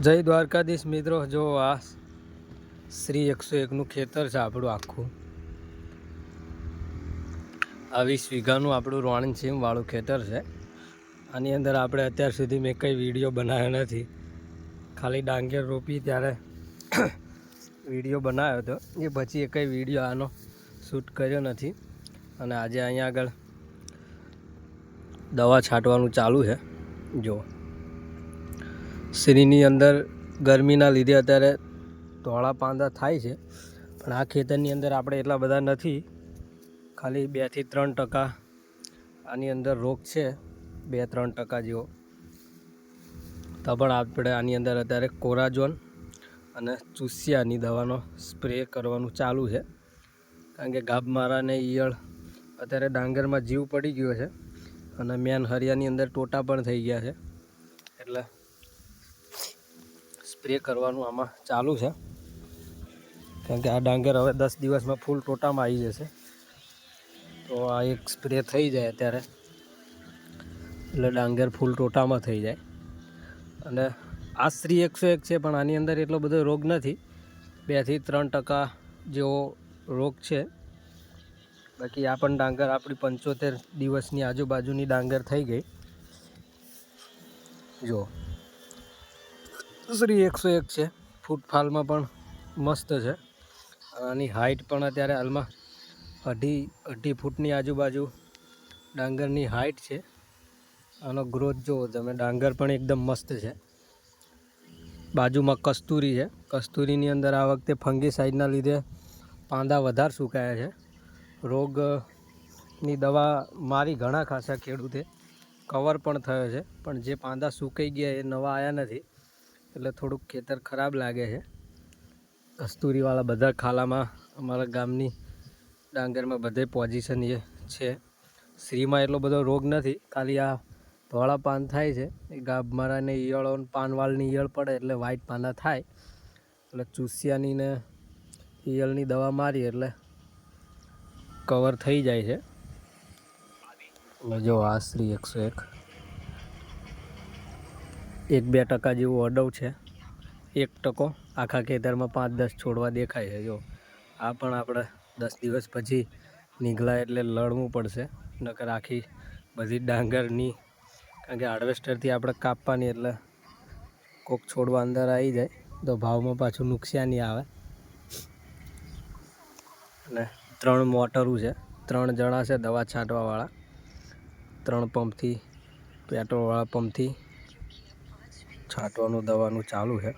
જય દ્વારકાધીશ મિત્રો. જો આ શ્રી એકસો એકનું ખેતર છે આપણું આખું. આ વીસ વીઘાનું આપણું રોણ વાળું ખેતર છે. આની અંદર આપણે અત્યાર સુધી મેં કંઈ વીડિયો બનાવ્યો નથી. ખાલી ડાંગર રોપી ત્યારે વીડિયો બનાવ્યો હતો. એ પછી એ વીડિયો આનો શૂટ કર્યો નથી. અને આજે અહીંયા આગળ દવા છાંટવાનું ચાલુ છે. જો શ્રીની અંદર ગરમીના લીધે અત્યારે ધોળા પાંદા થાય છે. પણ આ ખેતરની અંદર આપણે એટલા બધા નથી. ખાલી બેથી ત્રણ ટકા આની અંદર રોગ છે. બે ત્રણ ટકા જેવો. તો પણ આપણે આની અંદર અત્યારે કોરાજોન અને ચૂસિયાની દવાનો સ્પ્રે કરવાનું ચાલુ છે. કારણ કે ગાભમારા ને ઈયળ અત્યારે ડાંગરમાં જીવ પડી ગયો છે. અને મેન હરિયાની અંદર ટોટા પણ થઈ ગયા છે. એટલે સ્પ્રે કરવાનું આમાં ચાલુ છે. કારણ કે આ ડાંગર હવે દસ દિવસમાં ફૂલ ટોટામાં આવી જશે. તો આ એક સ્પ્રે થઈ જાય અત્યારે. એટલે ડાંગર ફૂલ ટોટામાં થઈ જાય. અને આ શ્રી એકસો એક છે, પણ આની અંદર એટલો બધો રોગ નથી. બેથી ત્રણ ટકા જેવો રોગ છે. બાકી આ પણ ડાંગર આપણી પંચોતેર દિવસની આજુબાજુની ડાંગર થઈ ગઈ. જો. શ્રી એકસો એક છે. ફૂટફાલમાં પણ મસ્ત છે. આની હાઇટ પણ અત્યારે હાલમાં અઢી અઢી ફૂટની આજુબાજુ ડાંગરની હાઇટ છે. આનો ગ્રોથ જુઓ તમે, ડાંગર પણ એકદમ મસ્ત છે. બાજુમાં કસ્તુરી છે. કસ્તુરીની અંદર આ વખતે ફંગી સાઇડના લીધે પાંદા વધારે સુકાયા છે. રોગની દવા મારી ઘણા ખાસા ખેડૂતે કવર પણ થયો છે. પણ જે પાંદા સુકાઈ ગયા એ નવા આવ્યા નથી. એટલે થોડુંક ખેતર ખરાબ લાગે છે. કસ્તુરીવાળા બધા ખાલામાં અમારા ગામની ડાંગરમાં બધે પોઝિશન એ છે. શ્રીમાં એટલો બધો રોગ નથી, ખાલી આ ધોળા પાન થાય છે. એ ગાભમારાને ઈયળો પાનવાળની ઈયળ પડે એટલે વ્હાઈટ પાંદા થાય. એટલે ચૂસિયાની ને ઈયળની દવા મારી એટલે કવર થઈ જાય છે. જો આ શ્રી એકસો એક એક બે ટકા જેવું અડવ છે. એક ટકો આખા ખેતરમાં પાંચ દસ છોડવા દેખાય છે. જો, આ પણ આપણે દસ દિવસ પછી નીકળાય એટલે લડવું પડશે. નકર આખી બધી ડાંગરની, કારણ કે હાર્વેસ્ટરથી આપણે કાપવાની એટલે કોક છોડવા અંદર આવી જાય, તો ભાવમાં પાછું નુકસાની આવે. અને ત્રણ મોટરું છે. ત્રણ જણા છે દવા છાંટવાવાળા. ત્રણ પંપથી, પેટ્રોલવાળા પંપથી છાંટવાનું દવાનું ચાલુ છે.